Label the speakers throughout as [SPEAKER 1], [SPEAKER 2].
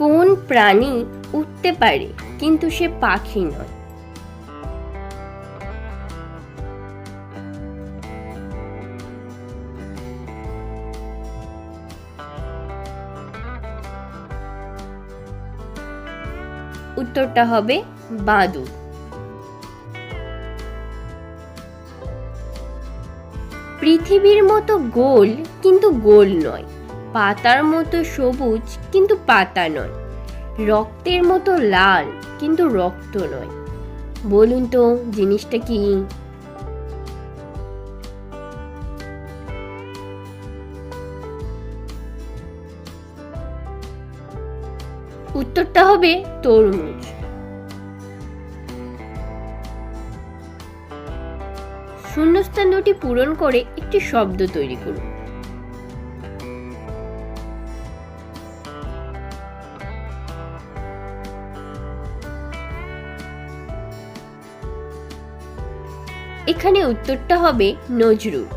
[SPEAKER 1] কোন প্রাণী উঠতে পারে, কিন্তু সে পাখি নয়। উত্তরটা হবে বাদুড়। পৃথিবীর মতো গোল, কিন্তু গোল নয়। পাতার মতো সবুজ কিন্তু পাতা নয়। রক্তের মতো লাল কিন্তু রক্ত নয়। বলুন তো, জিনিসটা কি? উত্তরটা হবে তরমুজ। শূন্যস্থান দুটি পূরণ করে একটি শব্দ তৈরি করুন। এখানে উত্তরটা হবে নজরুল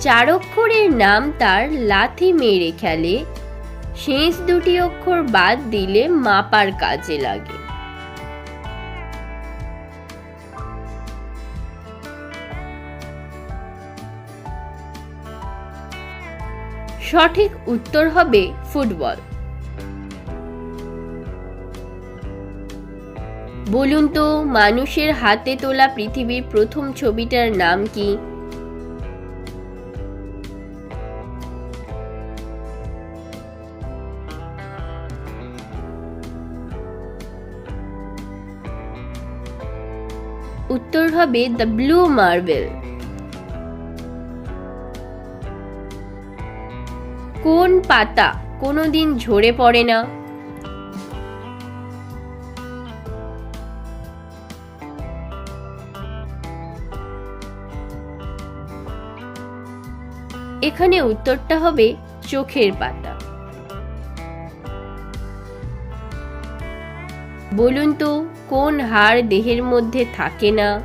[SPEAKER 1] চার অক্ষরের নাম তার লাথি মেরে খেলে। শেষ দুটি অক্ষর বাদ দিলে মাপার কাজে লাগে। সঠিক উত্তর হবে ফুটবল। বলুন তো, মানুষের হাতে তোলা পৃথিবীর প্রথম ছবিটার নাম কি? উত্তর হবে দ্য ব্লু মার্বেল। কোন পাতা কোনোদিন ঝরে পড়ে না? এখানে উত্তরটা হবে চোখের পাতা। বলুন তো, কোন হাড় দেহের মধ্যে থাকে না?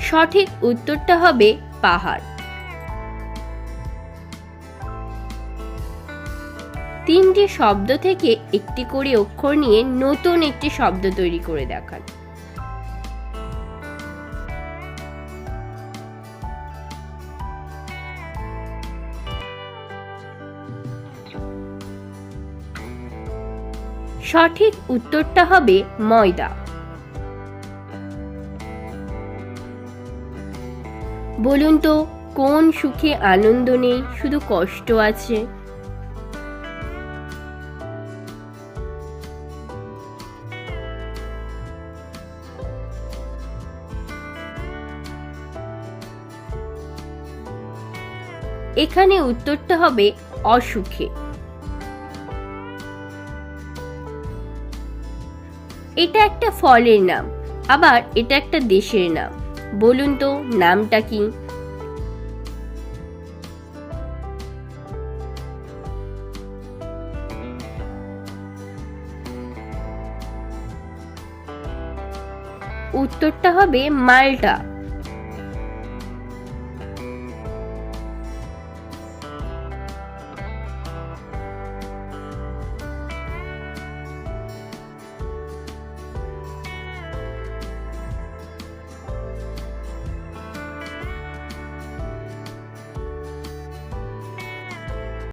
[SPEAKER 1] সঠিক উত্তরটা হবে পাহাড়। তিনটি শব্দ থেকে একটি করে অক্ষর নিয়ে নতুন একটি শব্দ তৈরি করে দেখান। সঠিক উত্তরটা হবে ময়দা। বলুন তো, কোন সুখে আনন্দ নেই, শুধু কষ্ট আছে? এখানে উত্তরটা হবে অসুখে। এটা একটা ফলের নাম, আবার এটা একটা দেশের নাম। বলুন তো, নামটা কি? উত্তরটা হবে মালটা।